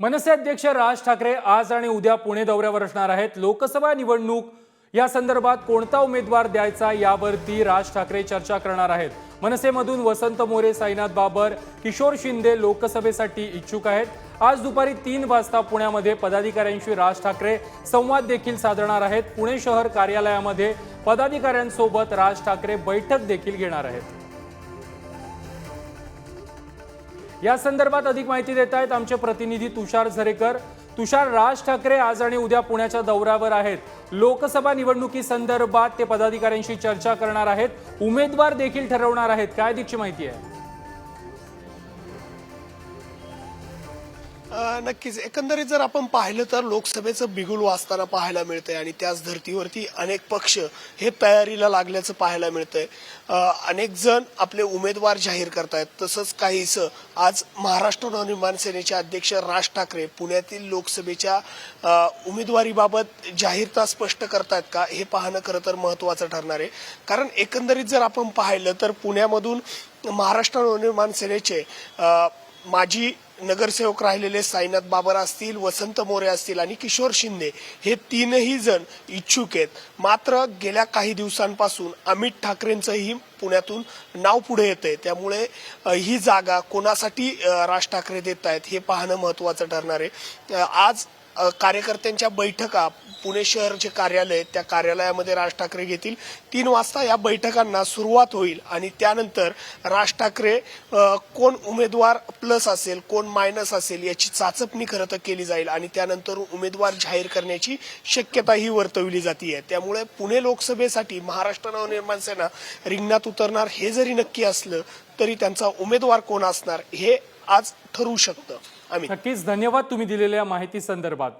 मनसे अध्यक्ष राज ठाकरे आज आणि उद्या पुणे दौऱ्यावर असणार आहेत. लोकसभा निवडणूक या संदर्भात कोणता उमेदवार द्यायचा यावरती राज ठाकरे चर्चा करणार आहेत. मनसेमधून वसंत मोरे साईनाथ बाबर किशोर शिंदे लोकसभेसाठी इच्छुक आहेत. आज दुपारी तीन वाजता पुण्यामध्ये पदाधिकाऱ्यांशी राज ठाकरे संवाद देखील साधणार आहेत. पुणे शहर कार्यालयामध्ये पदाधिकाऱ्यांसोबत राज ठाकरे बैठक देखील घेणार आहेत. या संदर्भात अधिक माहिती देत आहेत आमचे प्रतिनिधी तुषार झरेकर. तुषार राज ठाकरे आज आणि उद्या पुण्याच्या दौऱ्यावर आहेत. लोकसभा निवडणुकी संदर्भात ते पदाधिकाऱ्यांशी चर्चा करणार आहेत. उमेदवार देखील ठरवणार आहेत. काय अधिकची माहिती आहे? नक्कीच. एकंदरीत जर आपण पाहिलं तर लोकसभेचं बिगुल वाचताना पाहायला मिळतंय आणि त्याच धर्तीवरती अनेक पक्ष हे तयारीला लागल्याचं पाहायला मिळतंय. अनेक जण आपले उमेदवार जाहीर करतायत. तसंच काहीसं आज महाराष्ट्र नवनिर्माण सेनेचे अध्यक्ष राज ठाकरे पुण्यातील लोकसभेच्या उमेदवारीबाबत जाहीरता स्पष्ट करतायत का हे पाहणं खरं तर महत्वाचं ठरणार आहे. कारण एकंदरीत जर आपण पाहिलं तर पुण्यामधून महाराष्ट्र नवनिर्माण सेनेचे माजी नगरसेवक राहिलेले साईनाथ बाबर असतील वसंत मोरे असतील आणि किशोर शिंदे हे तीनही जण इच्छुक आहेत. मात्र गेल्या काही दिवसांपासून अमित ठाकरेंचंही पुण्यातून नाव पुढे येतंय. त्यामुळे ही जागा कोणासाठी राज ठाकरे देत आहेत हे पाहणं महत्वाचं ठरणार आहे. आज कार्यकर्त्यांच्या बैठका पुणे शहर जे कार्यालय त्या कार्यालयामध्ये राज ठाकरे घेतील. तीन वाजता या बैठकांना सुरुवात होईल आणि त्यानंतर राज ठाकरे कोण उमेदवार प्लस असेल कोण मायनस असेल याची चाचपणी खरं तर केली जाईल आणि त्यानंतर उमेदवार जाहीर करण्याची शक्यताही वर्तवली जाते त्यामुळे पुणे लोकसभेसाठी महाराष्ट्र नवनिर्माण सेना रिंगणात उतरणार हे जरी नक्की असलं तरी त्यांचा उमेदवार कोण असणार हे आज ठरवू शकतं. नक्कीच धन्यवाद तुम्ही दिलेल्या माहिती संदर्भात.